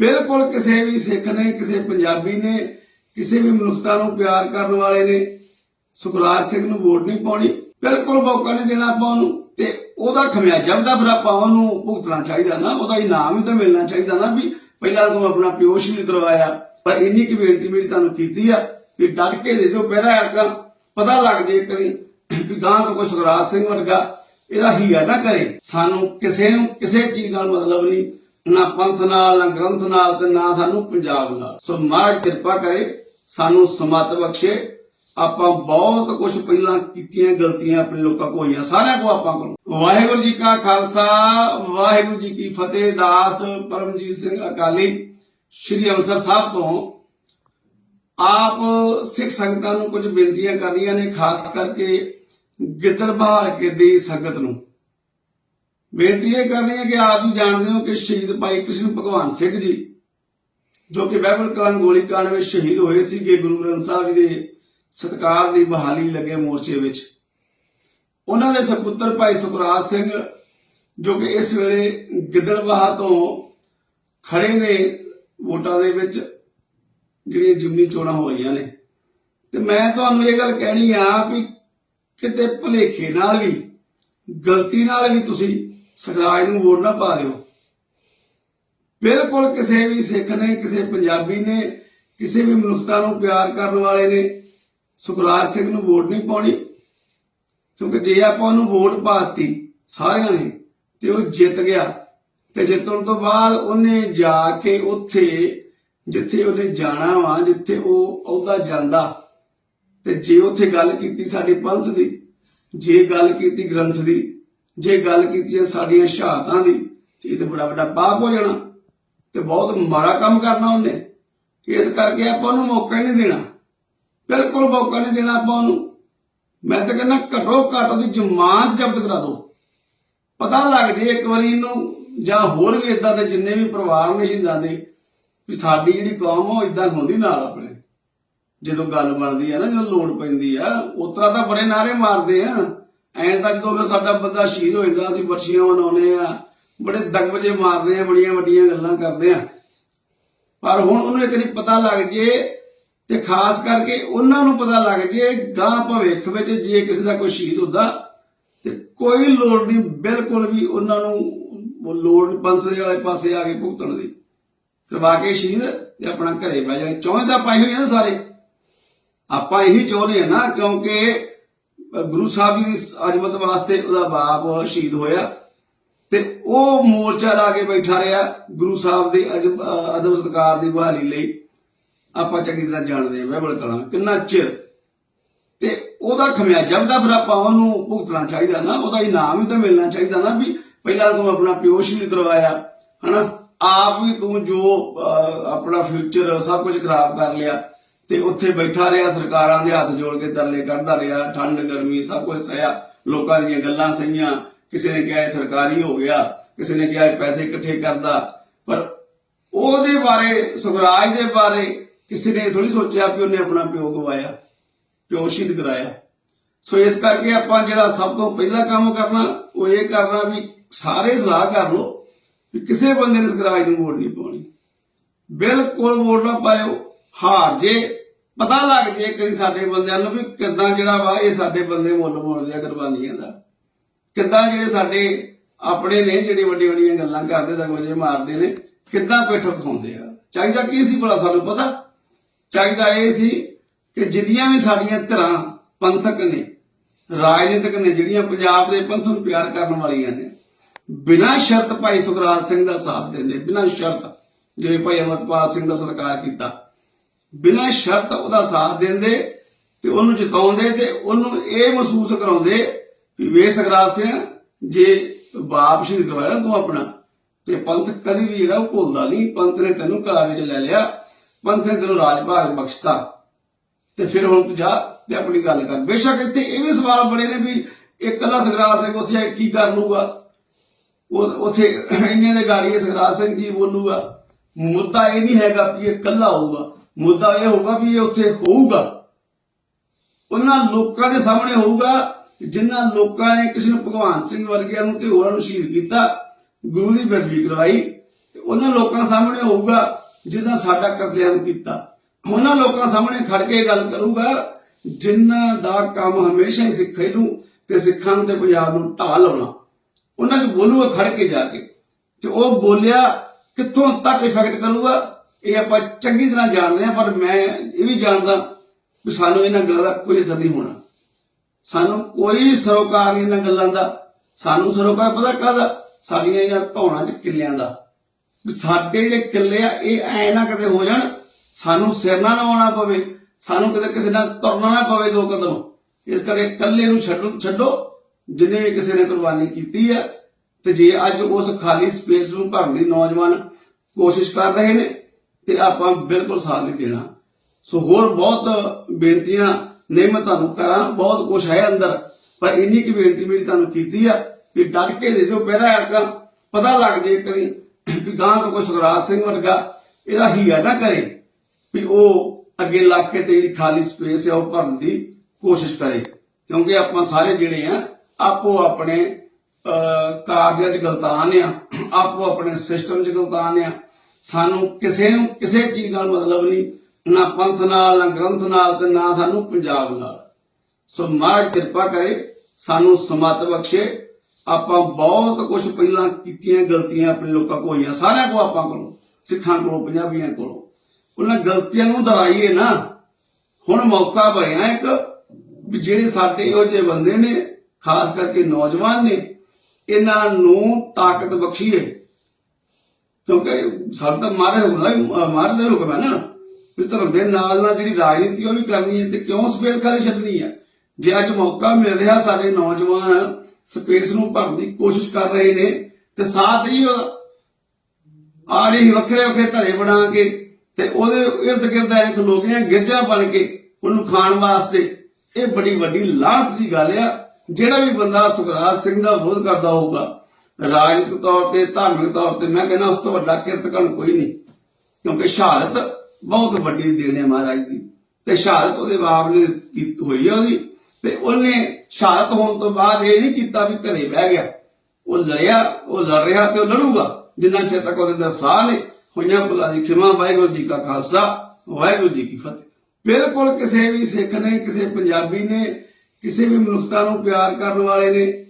ਬਿਲਕੁਲ ਕਿਸੇ ਵੀ ਸਿੱਖ ਨੇ, ਕਿਸੇ ਪੰਜਾਬੀ ਨੇ, ਕਿਸੇ ਵੀ ਮਨੁੱਖਤਾ ਨੂੰ ਪਿਆਰ ਕਰਨ ਵਾਲੇ ਨੇ, ਸੁਖਰਾਜ ਸਿੰਘ ਨੂੰ ਵੋਟ ਨਹੀਂ ਪਾਉਣੀ, ਬਿਲਕੁਲ ਮੌਕਾ ਨਹੀਂ ਦੇਣਾ ਆਪਾਂ ਉਹਨੂੰ, ਤੇ ਉਹਦਾ ਖਮਿਆਜਾ ਵੀ ਤਾਂ ਫਿਰ ਆਪਾਂ ਉਹਨੂੰ ਭੁਗਤਣਾ ਚਾਹੀਦਾ ਨਾ, ਉਹਦਾ ਇਨਾਮ ਵੀ ਤਾਂ ਮਿਲਣਾ ਚਾਹੀਦਾ ਨਾ ਵੀ ਪਹਿਲਾਂ ਤੂੰ ਆਪਣਾ ਪਿਓਸ਼ ਸ਼ਹੀਦ ਕਰਵਾਇਆ। ਪਰ ਇੰਨੀ ਕੁ ਬੇਨਤੀ ਮੇਰੀ ਤੁਹਾਨੂੰ ਕੀਤੀ ਆ ਕਿ ਡਟ ਕੇ ਦੇ ਦਿਓ ਪਹਿਰਾ ਅਰਕਾ ਪਤਾ ਲੱਗ ਜੇ ਕਦੀ ਵੀ ਗਾਂ ਤੋਂ ਕੋਈ ਸੁਖਰਾਜ ਸਿੰਘ ਵਰਗਾ ਇਹਦਾ ਹੀਆ ਨਾ ਕਰੇ। ਸਾਨੂੰ ਕਿਸੇ ਨੂੰ ਕਿਸੇ ਚੀਜ਼ ਨਾਲ ਮਤਲਬ ਨਹੀਂ ਨਾ ਪੰਥ ਨਾਲ, ਨਾ ਗ੍ਰੰਥ ਨਾਲ ਤੇ ਨਾ ਸਾਨੂੰ ਪੰਜਾਬ ਨਾਲ। ਸੋ ਮਹਾਰਾਜ ਕਿਰਪਾ ਕਰੇ, ਸਾਨੂੰ ਸਮਤ ਬਖਸ਼ੇ। ਆਪਾਂ ਬਹੁਤ ਕੁਝ ਪਹਿਲਾਂ ਕੀਤੀਆਂ ਗਲਤੀਆਂ ਆਪਣੇ ਲੋਕਾਂ ਕੋਲ ਹੋਈਆਂ, ਸਾਰਿਆਂ ਕੋ ਆਪਾਂ ਕੋਲ। ਵਾਹਿਗੁਰੂ ਜੀ ਕਾ ਖਾਲਸਾ, ਵਾਹਿਗੁਰੂ ਜੀ ਕੀ ਫਤਿਹ। ਦਾਸ ਪਰਮਜੀਤ ਸਿੰਘ ਅਕਾਲੀ, ਸ਼੍ਰੀ ਅੰਮ੍ਰਿਤਸਰ ਸਾਹਿਬ ਤੋਂ ਆਪ ਸਿੱਖ ਸੰਗਤਾਂ ਨੂੰ ਕੁਝ ਬੇਨਤੀਆਂ ਕਰਨੀਆਂ ਨੇ, ਖਾਸ ਕਰਕੇ ਗਿੱਦੜ ਬਹਾਲ ਕੇ ਦੀ ਸੰਗਤ ਨੂੰ। ਬੇਨਤੀ ਇਹ ਕਰਨੀ ਹੈ ਕਿ ਆਪ ਜੀ ਜਾਣਦੇ ਹੋ ਕਿ ਸ਼ਹੀਦ ਭਾਈ ਕ੍ਰਿਸ਼ਨ ਭਗਵਾਨ ਸਿੰਘ ਜੀ, ਜੋ ਕਿ ਬਾਈਬਲ ਕਲਾਂ ਗੋਲੀकांड ਵਿੱਚ ਸ਼ਹੀਦ ਹੋਏ ਸੀਗੇ ਗੁਰੂ ਗ੍ਰੰਥ ਸਾਹਿਬ ਜੀ ਦੇ ਸਤਕਾਰ ਦੀ ਬਹਾਲੀ ਲੱਗੇ ਮੋਰਚੇ ਵਿੱਚ। ਉਹਨਾਂ ਦੇ ਸੁਪੁੱਤਰ ਭਾਈ ਸੁਖਰਾਜ ਸਿੰਘ, ਜੋ ਕਿ ਇਸ ਵੇਲੇ ਗਿੱਦੜਬਾਹਾ ਤੋਂ ਖੜੇ ਨੇ ਵੋਟਾਂ ਦੇ ਵਿੱਚ, ਜਿਹੜੀਆਂ ਜਿਮਨੀ ਚੋਣਾਂ ਹੋਈਆਂ ਨੇ। ਤੇ ਮੈਂ ਤੁਹਾਨੂੰ ਇਹ ਗੱਲ ਕਹਿਣੀ ਆ ਵੀ ਕਿਤੇ ਭੁਲੇਖੇ ਨਾਲ ਵੀ, ਗਲਤੀ ਨਾਲ ਵੀ ਤੁਸੀਂ ਸਖਰਾਜ ਨੂੰ ਵੋਟ ਨਾ ਪਾ ਦਿਓ। ਬਿਲਕੁਲ ਕਿਸੇ ਵੀ ਸਿੱਖ ਨੇ, ਕਿਸੇ ਪੰਜਾਬੀ ਨੇ, ਕਿਸੇ ਵੀ ਮਨੁੱਖਤਾ ਨੂੰ ਪਿਆਰ ਕਰਨ ਵਾਲੇ ਨੇ, ਸੁਖਰਾਜ ਸਿੰਘ ਨੂੰ ਵੋਟ ਨਹੀਂ ਪਾਉਣੀ। ਕਿਉਂਕਿ ਜੇ ਆਪਾਂ ਉਹਨੂੰ ਵੋਟ ਪਾਤੀ ਸਾਰਿਆਂ ਨੇ, ਤੇ ਉਹ ਜਿੱਤ ਗਿਆ। ਤੇ ਜਿੱਤਣ ਤੋਂ ਬਾਅਦ ਉਹਨੇ ਜਾ ਕੇ ਉੱਥੇ, ਜਿੱਥੇ ਉਹਨੇ ਜਾਣਾ ਵਾ, ਜਿੱਥੇ ਉਹ ਅਹੁਦਾ ਜਾਂਦਾ, ਤੇ ਜੇ ਉੱਥੇ ਗੱਲ ਕੀਤੀ ਸਾਡੇ ਪੰਥ ਦੀ, ਜੇ ਗੱਲ ਕੀਤੀ ਗ੍ਰੰਥ ਦੀ ਜੇ ਗੱਲ ਕੀਤੀ ਜਾਏ ਸਾਡੀਆਂ ਸ਼ਹਾਦਤਾਂ ਦੀ, ਤੇ ਇਹ ਤਾਂ ਬੜਾ ਵੱਡਾ ਪਾਪ ਹੋ ਜਾਣਾ ਤੇ ਬਹੁਤ ਮਾੜਾ ਕੰਮ ਕਰਨਾ ਉਹਨੇ। ਇਸ ਕਰਕੇ ਆਪਾਂ ਉਹਨੂੰ ਮੌਕਾ ਹੀ ਨਹੀਂ ਦੇਣਾ। ਬਿਲਕੁਲ ਮੌਕਾ ਨਹੀਂ ਦੇਣਾ ਆਪਾਂ ਉਹਨੂੰ। ਮੈਂ ਤਾਂ ਕਹਿੰਦਾ ਘਟੋ ਘੱਟ ਉਹਦੀ ਜ਼ਮਾਨਤ ਜ਼ਬਤ ਕਰਾ ਦਿਓ। ਪਤਾ ਲੱਗ ਜੇ ਇੱਕ ਵਾਰੀ ਇਹਨੂੰ ਜਾਂ ਹੋਰ ਵੀ ਇਦਾਂ ਦੇ ਜਿੰਨੇ ਵੀ ਪਰਿਵਾਰ ਨੇ ਸ਼ਹੀਦਾਂ ਦੇ, ਵੀ ਸਾਡੀ ਜਿਹੜੀ ਕੌਮ ਆ ਉਹ ਇਦਾਂ ਹੁੰਦੀ ਨਾਲ ਆਪਣੇ। ਜਦੋਂ ਗੱਲ ਬਣਦੀ ਆ ਨਾ, ਜਦੋਂ ਲੋੜ ਪੈਂਦੀ ਆ ਉਤਰਾ ਤਾਂ ਬੜੇ ਨਾਰੇ ਮਾਰਦੇ ਆ। ਐਂ ਤਾਂ ਜਦੋਂ ਫਿਰ ਸਾਡਾ ਬੰਦਾ ਸ਼ਹੀਦ ਹੋ ਜਾਂਦਾ, ਅਸੀਂ ਵਰਸ਼ੀਆਂ ਮਨਾਉਂਦੇ ਆ, ਬੜੇ ਦਗਵਜੇ ਮਾਰਦੇ ਆ, ਬੜੀਆਂ ਵੱਡੀਆਂ ਗੱਲਾਂ ਕਰਦੇ ਆ। ਪਰ ਹੁਣ ਉਹਨੂੰ ਇੱਕ ਵਾਰੀ ਪਤਾ ਲੱਗ ਜੇ ਤੇ ਖਾਸ ਕਰਕੇ ਉਹਨਾਂ ਨੂੰ ਪਤਾ ਲੱਗ ਜੇ ਗਾਂ ਭਵਿੱਖ ਵਿੱਚ ਜੇ ਕਿਸੇ ਦਾ ਕੋਈ ਸ਼ਹੀਦ ਹੁੰਦਾ, ਤੇ ਕੋਈ ਲੋੜ ਨਹੀਂ ਬਿਲਕੁਲ ਵੀ ਉਹਨਾਂ ਨੂੰ ਲੋੜ ਨੀ ਵਾਲੇ ਪਾਸੇ ਆ ਕੇ ਭੁਗਤਣ ਦੀ। ਕਰਵਾ ਕੇ ਸ਼ਹੀਦ ਤੇ ਆਪਣਾ ਘਰੇ ਬਹਿ ਜਾਣ ਚਾਹੁੰਦੇ ਤਾਂ ਪਾਈ ਹੋਈ ਨਾ ਸਾਰੇ। ਆਪਾਂ ਇਹੀ ਚਾਹੁੰਦੇ ਆ ਨਾ, ਕਿਉਂਕਿ ਗੁਰੂ ਸਾਹਿਬ ਜੀ ਦੀ ਅਜਮਤ ਵਾਸਤੇ ਉਹਦਾ ਬਾਪ ਸ਼ਹੀਦ ਹੋਇਆ ਤੇ ਉਹ ਮੋਰਚਾ ਲਾ ਕੇ ਬੈਠਾ ਰਿਹਾ ਗੁਰੂ ਸਾਹਿਬ ਦੇ ਅਦਬ ਸਤਕਾਰ ਦੀ ਬਹਾਲੀ ਲਈ। ਆਪਾਂ ਚੰਗੀ ਤਰ੍ਹਾਂ ਜਾਣਦੇ ਹਾਂ ਬਾਈਬਲ ਕਲਾਂ ਕਿੰਨਾ ਚਿਰ। ਤੇ ਉਹਦਾ ਖਮਿਆਜਾ ਦਾ ਤਾਂ ਫਿਰ ਆਪਾਂ ਉਹਨੂੰ ਭੁਗਤਣਾ ਚਾਹੀਦਾ ਨਾ, ਉਹਦਾ ਇਨਾਮ ਵੀ ਤਾਂ ਮਿਲਣਾ ਚਾਹੀਦਾ ਨਾ ਵੀ ਪਹਿਲਾਂ ਤੂੰ ਆਪਣਾ ਪਿਓਸ਼ ਸ਼ਹੀਦ ਕਰਵਾਇਆ, ਹਨਾ? ਆਪ ਵੀ ਤੂੰ ਜੋ ਆਪਣਾ ਫਿਊਚਰ ਸਭ ਕੁਝ ਖਰਾਬ ਕਰ ਲਿਆ। ਤੇ ਉੱਥੇ ਬੈਠਾ ਰਿਹਾ, ਸਰਕਾਰਾਂ ਦੇ ਹੱਥ ਜੋੜ ਕੇ ਤਰਲੇ ਕੱਢਦਾ ਰਿਹਾ, ਠੰਡ, ਗਰਮੀ, ਸਭ ਕੁਝ ਸਹਿਆ, ਲੋਕਾਂ ਦੀਆਂ ਗੱਲਾਂ ਸਹੀਆਂ, ਕਿਸੇ ਨੇ ਕਿਹਾ ਸਰਕਾਰੀ ਹੋ ਗਿਆ, ਕਿਸੇ ਨੇ ਕਿਹਾ ਪੈਸੇ ਇਕੱਠੇ ਕਰਦਾ, ਪਰ ਉਹਦੇ ਬਾਰੇ ਸੁਖਰਾਜ ਦੇ ਬਾਰੇ ਕਿਸੇ ਨੇ ਥੋੜੀ ਸੋਚਿਆ ਵੀ ਉਹਨੇ ਆਪਣਾ ਪਿਓ ਗਵਾਇਆ, ਪਿਓ ਸ਼ਹੀਦ ਕਰਾਇਆ। ਸੋ ਇਸ ਕਰਕੇ ਆਪਾਂ ਜਿਹੜਾ ਸਭ ਤੋਂ ਪਹਿਲਾ ਕੰਮ ਕਰਨਾ, ਉਹ ਇਹ ਕਰਨਾ ਵੀ ਸਾਰੇ ਸਲਾਹ ਕਰ ਲੋ ਵੀ ਕਿਸੇ ਬੰਦੇ ਨੇ ਸੁਖਰਾਜ ਨੂੰ ਵੋਟ ਨਹੀਂ ਪਾਉਣੀ। ਬਿਲਕੁਲ ਵੋਟ ਨਾ ਪਾਇਓ, ਹਾਰ ਜੇ ਪਤਾ ਲੱਗ ਜੇ ਕਈ ਸਾਡੇ ਬੰਦਿਆਂ ਨੂੰ ਵੀ ਕਿੱਦਾਂ ਜਿਹੜਾ ਵਾ ਇਹ ਸਾਡੇ ਬੰਦੇ ਮੁੱਲ ਮੋੜਦੇ ਆ ਕੁਰਬਾਨੀਆਂ ਦਾ ਕਿੱਦਾਂ ਜਿਹੜੇ ਸਾਡੇ ਆਪਣੇ ਨੇ, ਜਿਹੜੇ ਵੱਡੀ ਵੱਡੀਆਂ ਗੱਲਾਂ ਕਰਦੇ ਦਗਵਜੇ ਮਾਰਦੇ ਨੇ, ਕਿੱਦਾਂ ਪਿੱਠ ਵਿਖਾਉਂਦੇ ਆ। ਚਾਹੀਦਾ ਕੀ ਸੀ ਭਲਾ ਸਾਨੂੰ ਪਤਾ? ਚਾਹੀਦਾ ਇਹ ਸੀ ਕਿ ਜਿੰਨੀਆਂ ਵੀ ਸਾਡੀਆਂ ਧਿਰਾਂ ਪੰਥਕ ਨੇ, ਰਾਜਨੀਤਿਕ ਨੇ, ਜਿਹੜੀਆਂ ਪੰਜਾਬ ਦੇ ਪੰਥ ਨੂੰ ਪਿਆਰ ਕਰਨ ਵਾਲੀਆਂ ਨੇ, ਬਿਨਾਂ ਸ਼ਰਤ ਭਾਈ ਸੁਖਰਾਜ ਸਿੰਘ ਦਾ ਸਾਥ ਦਿੰਦੇ, ਬਿਨਾਂ ਸ਼ਰਤ, ਜਿਵੇਂ ਭਾਈ ਅਮਰਪਾਲ ਸਿੰਘ ਦਾ ਸਤਿਕਾਰ ਕੀਤਾ ਬਿਨਾਂ ਸ਼ਰਤ ਉਹਦਾ ਸਾਥ ਦਿੰਦੇ ਤੇ ਉਹਨੂੰ ਜਿਤਾਉਂਦੇ ਤੇ ਉਹਨੂੰ ਇਹ ਮਹਿਸੂਸ ਕਰਾਉਂਦੇ ਵੀ ਵੇ ਸੁਖਰਾਜ ਸਿੰਘ, ਜੇ ਬਾਪ ਸ਼ਹੀਦ ਕਰਵਾਇਆ ਤੂੰ ਆਪਣਾ, ਤੇ ਪੰਥ ਕਦੀ ਵੀ ਜਿਹੜਾ ਉਹ ਭੁੱਲਦਾ ਨਹੀਂ। ਪੰਥ ਨੇ ਤੈਨੂੰ ਘਰ ਵਿੱਚ ਲੈ ਲਿਆ, ਪੰਥ ਨੇ ਤੈਨੂੰ ਰਾਜ ਭਾਗ ਬਖਸ਼ਤਾ। ਤੇ ਫਿਰ ਹੁਣ ਤੂੰ ਜਾ ਤੇ ਆਪਣੀ ਗੱਲ ਕਰ। ਬੇਸ਼ੱਕ ਇੱਥੇ ਇਹ ਵੀ ਸਵਾਲ ਬਣੇ ਨੇ ਵੀ ਇਹ ਇਕੱਲਾ ਸੁਖਰਾਜ ਸਿੰਘ ਉੱਥੇ ਕੀ ਕਰ ਲੂਗਾ ਉਹ ਉੱਥੇ ਇੰਨੇ ਦੇ ਗਾੜੀ ਸੁਖਰਾਜ ਸਿੰਘ ਕੀ ਬੋਲੂਗਾ? ਮੁੱਦਾ ਇਹ ਨਹੀਂ ਹੈਗਾ ਵੀ ਇਹ ਇਕੱਲਾ ਹੋਊਗਾ। ਮੁੱਦਾ ਇਹ ਹੋਊਗਾ ਵੀ ਇਹ ਉੱਥੇ ਹੋਊਗਾ। ਉਹਨਾਂ ਲੋਕਾਂ ਦੇ ਸਾਹਮਣੇ ਹੋਊਗਾ, ਜਿਨ੍ਹਾਂ ਲੋਕਾਂ ਨੇ ਕਿਸੇ ਨੂੰ ਭਗਵਾਨ ਸਿੰਘ ਵਰਗਿਆਂ ਨੂੰ ਤੇ ਹੋਰਾਂ ਨੂੰ ਸ਼ਹੀਦ ਕੀਤਾ, ਗੁਰੂ ਦੀ ਬੇਦਬੀ ਕਰਵਾਈ, ਤੇ ਉਹਨਾਂ ਲੋਕਾਂ ਸਾਹਮਣੇ ਹੋਊਗਾ, ਜਿਨ੍ਹਾਂ ਸਾਡਾ ਕਤਲੇਆਮ ਕੀਤਾ। ਉਹਨਾਂ ਲੋਕਾਂ ਸਾਹਮਣੇ ਖੜ ਕੇ ਗੱਲ ਕਰੂਗਾ, ਜਿਨ੍ਹਾਂ ਦਾ ਕੰਮ ਹਮੇਸ਼ਾ ਹੀ ਸਿੱਖੇ ਨੂੰ ਤੇ ਸਿੱਖਾਂ ਨੂੰ ਤੇ ਪੰਜਾਬ ਨੂੰ ਢਾਹ ਲਾਉਣਾ। ਉਹਨਾਂ 'ਚ ਬੋਲੂਗਾ ਖੜ ਕੇ ਜਾ ਕੇ। ਤੇ ਉਹ ਬੋਲਿਆ, ਕਿੱਥੋਂ ਤੱਕ ਇਫੈਕਟ ਕਰੂਗਾ? ਇਹ ਆਪਾਂ ਚੰਗੀ ਤਰ੍ਹਾਂ ਜਾਣਦੇ ਹਾਂ, ਪਰ ਮੈਂ ਇਹ ਵੀ ਜਾਣਦਾ ਕਿ ਸਾਨੂੰ ਇਹਨਾਂ ਗੱਲਾਂ ਦਾ ਕੋਈ ਅਸਰ ਨਹੀਂ ਹੋਣਾ। ਸਾਨੂੰ ਕੋਈ ਸਰੋਕਾਰ ਨਹੀਂ ਇਹਨਾਂ ਗੱਲਾਂ ਦਾ, ਸਾਨੂੰ ਸਰੋਕਾਰ ਪਤਾ ਕਾਹਦਾ? ਸਾਡੀਆਂ ਇਹਨਾਂ ਧੌਣਾਂ 'ਚ ਕਿੱਲਿਆਂ ਦਾ। ਸਾਡੇ ਜਿਹੜੇ ਕਿੱਲੇ ਆ, ਇਹ ਐ ਨਾ ਕਦੇ ਹੋ ਜਾਣ, ਸਾਨੂੰ ਸਿਰ ਨਾ ਨਵਾਉਣਾ ਪਵੇ, ਸਾਨੂੰ ਕਦੇ ਕਿਸੇ ਨਾਲ ਤੁਰਨਾ ਨਾ ਪਵੇ ਦੋ ਕਦਮ। ਇਸ ਕਰਕੇ ਇਕੱਲੇ ਨੂੰ ਛੱਡੋ ਛੱਡੋ, ਜਿੰਨੇ ਵੀ ਕਿਸੇ ਨੇ ਕੁਰਬਾਨੀ ਕੀਤੀ ਹੈ ਤੇ ਜੇ ਅੱਜ ਉਸ ਖਾਲੀ ਸਪੇਸ ਨੂੰ ਭਰਨ ਦੀ ਨੌਜਵਾਨ ਕੋਸ਼ਿਸ਼ ਕਰ ਰਹੇ ਨੇ ਤੇ ਆਪਾਂ ਬਿਲਕੁਲ ਸਾਥ ਨਹੀਂ ਦੇਣਾ। ਸੋ ਹੋਰ ਬਹੁਤ ਬੇਨਤੀਆਂ ਨੇ ਮੈਂ ਤੁਹਾਨੂੰ ਕਰਾਂ। ਬਹੁਤ ਕੁਝ ਹੈ ਅੰਦਰ, ਪਰ ਇੰਨੀ ਕੀ ਬੇਨਤੀ ਮੇਰੀ ਤੁਹਾਨੂੰ ਕੀਤੀ ਆ ਕਿ ਡਟ ਕੇ ਦੇ ਦਿਓ ਪਹਿਰਾ ਅਰਕਾ ਪਤਾ ਲੱਗ ਜੇ ਕਰੀ ਕਿ ਗਾਂ ਤੋਂ ਕੋਈ ਸੁਖਰਾਜ ਸਿੰਘ ਵਰਗਾ ਇਹਦਾ ਹੀਆ ਨਾ ਕਰੇ ਵੀ ਉਹ ਅੱਗੇ ਲੱਗ ਕੇ ਤੇ ਜਿਹੜੀ ਖਾਲੀ ਸਪੇਸ ਆ ਉਹ ਭਰਨ ਦੀ ਕੋਸ਼ਿਸ਼ ਕਰੇ। ਕਿਉਂਕਿ ਆਪਾਂ ਸਾਰੇ ਜਿਹੜੇ ਆ, ਆਪੋ ਆਪਣੇ ਕਾਰਜਾਂ 'ਚ ਗਲਤਾਨ ਆ, ਆਪੋ ਆਪਣੇ ਸਿਸਟਮ 'ਚ ਗਲਤਾਨ ਆ। ਸਾਨੂੰ ਕਿਸੇ ਨੂੰ ਕਿਸੇ ਚੀਜ਼ ਨਾਲ ਮਤਲਬ ਨਹੀਂ, ਨਾ ਪੰਥ ਨਾਲ, ਨਾ ਗ੍ਰੰਥ ਨਾਲ ਤੇ ਨਾ ਸਾਨੂੰ ਪੰਜਾਬ ਨਾਲ। ਸੋ ਮਹਾਰਾਜ ਕਿਰਪਾ ਕਰੇ, ਸਾਨੂੰ ਸਮਤ ਬਖਸ਼ੇ। ਆਪਾਂ ਬਹੁਤ ਕੁਝ ਪਹਿਲਾਂ ਕੀਤੀਆਂ ਗਲਤੀਆਂ ਆਪਣੇ ਲੋਕਾਂ ਕੋਲ ਹੋਈਆਂ, ਸਾਰਿਆਂ ਕੋ ਆਪਾਂ ਕੋਲੋਂ, ਸਿੱਖਾਂ ਕੋਲੋਂ, ਪੰਜਾਬੀਆਂ ਕੋਲੋਂ। ਉਹਨਾਂ ਗਲਤੀਆਂ ਨੂੰ ਦੁਹਰਾਈਏ ਨਾ। ਹੁਣ ਮੌਕਾ ਬਣਿਆ ਇੱਕ, ਵੀ ਜਿਹੜੇ ਸਾਡੇ ਇਹੋ ਜਿਹੇ ਬੰਦੇ ਨੇ, ਖਾਸ ਕਰਕੇ ਨੌਜਵਾਨ ਨੇ, ਇਹਨਾਂ ਨੂੰ ਤਾਕਤ ਬਖਸ਼ੀਏ। ਕਿਉਂਕਿ ਸਭ ਮਾਰੇ ਹੁਕਮ ਹੈ ਮਾਰਦੇ ਹੁਕਮ ਹੈ ਨਾ। ਵੀ ਧਰਮ ਦੇ ਨਾਲ ਨਾਲ ਜਿਹੜੀ ਰਾਜਨੀਤੀ ਉਹ ਵੀ ਕਰਨੀ ਹੈ ਤੇ ਕਿਉਂ ਸਪੇਸ ਖਾਲੀ ਛੱਡਣੀ ਹੈ? ਜੇ ਅੱਜ ਮੌਕਾ ਮਿਲ ਰਿਹਾ ਸਾਡੇ ਨੌਜਵਾਨ ਸਪੇਸ ਨੂੰ ਭਰਨ ਦੀ ਕੋਸ਼ਿਸ਼ ਕਰ ਰਹੇ ਨੇ, ਤੇ ਸਾਥ ਹੀ ਆੜੇ ਹੀ ਵੱਖਰੇ ਵੱਖਰੇ ਧੜੇ ਬਣਾ ਕੇ ਤੇ ਉਹਦੇ ਇਰਦ ਗਿਰਦ ਐ ਖਲੋਗੀਆਂ ਗਿਰਜਾ ਬਣ ਕੇ ਉਹਨੂੰ ਖਾਣ ਵਾਸਤੇ। ਇਹ ਬੜੀ ਵੱਡੀ ਲਾਹਤ ਦੀ ਗੱਲ ਆ। ਜਿਹੜਾ ਵੀ ਬੰਦਾ ਸੁਖਰਾਜ ਸਿੰਘ ਦਾ ਵਿਰੋਧ ਕਰਦਾ ਹੋਊਗਾ ਰਾਜਨੀਤਿਕ ਤੌਰ ਤੇ, ਧਾਰਮਿਕ ਤੌਰ ਤੇ, ਮੈਂ ਕਹਿੰਦਾ ਉਸ ਤੋਂ ਵੱਡਾ ਕਿਰਤਕਣ ਕੋਈ ਨਹੀਂ। ਕਿਉਂਕਿ ਸ਼ਹਾਦਤ ਬਹੁਤ ਵੱਡੀ ਦੇਣ ਹੈ ਮਹਾਰਾਜ ਦੀ। ਤੇ ਸ਼ਹਾਦਤ ਉਹਦੇ ਬਾਪ ਨੇ ਕੀਤੀ ਹੋਈ ਹੈ ਉਹਦੀ। ਤੇ ਉਹਨੇ ਸ਼ਹਾਦਤ ਹੋਣ ਤੋਂ ਬਾਅਦ ਇਹ ਨਹੀਂ ਕੀਤਾ ਵੀ ਘਰੇ ਬਹਿ ਗਿਆ। ਉਹ ਲੜਿਆ, ਉਹ ਲੜ ਰਿਹਾ ਤੇ ਉਹ ਲੜੂਗਾ। ਜਿੰਨਾ ਚਿਰ ਤੱਕ ਉਹਦੇ ਦਾ ਸਾਹ ਨੇ ਹੋਈਆਂ ਭੁੱਲਾਂ ਦੀ ਖਿਮਾ, ਵਾਹਿਗੁਰੂ ਜੀ ਕਾ ਖਾਲਸਾ, ਵਾਹਿਗੁਰੂ ਜੀ ਕੀ ਫਤਿਹ। ਬਿਲਕੁਲ ਕਿਸੇ ਵੀ ਸਿੱਖ ਨੇ, ਕਿਸੇ ਪੰਜਾਬੀ ਨੇ, ਕਿਸੇ ਵੀ ਮਨੁੱਖਤਾ ਨੂੰ ਪਿਆਰ ਕਰਨ ਵਾਲੇ ਨੇ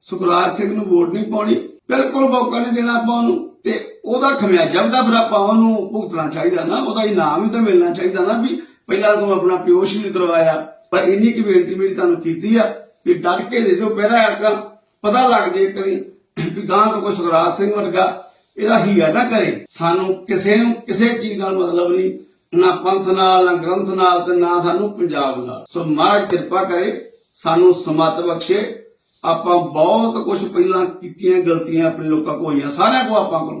ਸੁਖਰਾਜ ਸਿੰਘ ਨੂੰ ਵੋਟ ਨਹੀਂ ਪਾਉਣੀ। ਬਿਲਕੁਲ ਮੌਕਾ ਨਹੀਂ ਦੇਣਾ ਆਪਾਂ ਉਹਨੂੰ। ਤੇ ਉਹਦਾ ਖਮਿਆਜਾ ਵੀ ਤਾਂ ਫਿਰ ਆਪਾਂ ਉਹਨੂੰ ਭੁਗਤਣਾ ਚਾਹੀਦਾ ਨਾ। ਉਹਦਾ ਇਨਾਮ ਵੀ ਤਾਂ ਮਿਲਣਾ ਚਾਹੀਦਾ ਨਾ ਵੀ ਪਹਿਲਾਂ ਤੂੰ ਆਪਣਾ ਪਿਓ ਸ਼ਹੀਦ ਕਰਵਾਇਆ। ਪਰ ਇੰਨੀ ਕੀ ਬੇਨਤੀ ਮੇਰੀ ਤੁਹਾਨੂੰ ਕੀਤੀ ਆ ਕਿ ਡਟ ਕੇ ਦੇ ਦਿਓ ਪਹਿਰਾ ਅਰਕਾ ਪਤਾ ਲੱਗ ਜੇ ਕਦੀ ਕਿ ਗਾਂ ਤੋਂ ਕੋਈ ਸੁਖਰਾਜ ਸਿੰਘ ਵਰਗਾ ਇਹਦਾ ਹੀਆ ਨਾ ਕਰੇ। ਸਾਨੂੰ ਕਿਸੇ ਨੂੰ ਕਿਸੇ ਚੀਜ਼ ਨਾਲ ਮਤਲਬ ਨਹੀਂ। ਨਾ ਪੰਥ ਨਾਲ, ਨਾ ਗ੍ਰੰਥ ਨਾਲ ਤੇ ਨਾ ਸਾਨੂੰ ਪੰਜਾਬ ਨਾਲ। ਸੋ ਮਹਾਰਾਜ ਕਿਰਪਾ ਕਰੇ, ਸਾਨੂੰ ਸਮਤ ਬਖਸ਼ੇ। ਆਪਾਂ ਬਹੁਤ ਕੁਝ ਪਹਿਲਾਂ ਕੀਤੀਆਂ ਗਲਤੀਆਂ ਆਪਣੇ ਲੋਕਾਂ ਕੋਲ ਹੋਈਆਂ ਸਾਰਿਆਂ ਕੋ ਆਪਾਂ ਕੋਲ।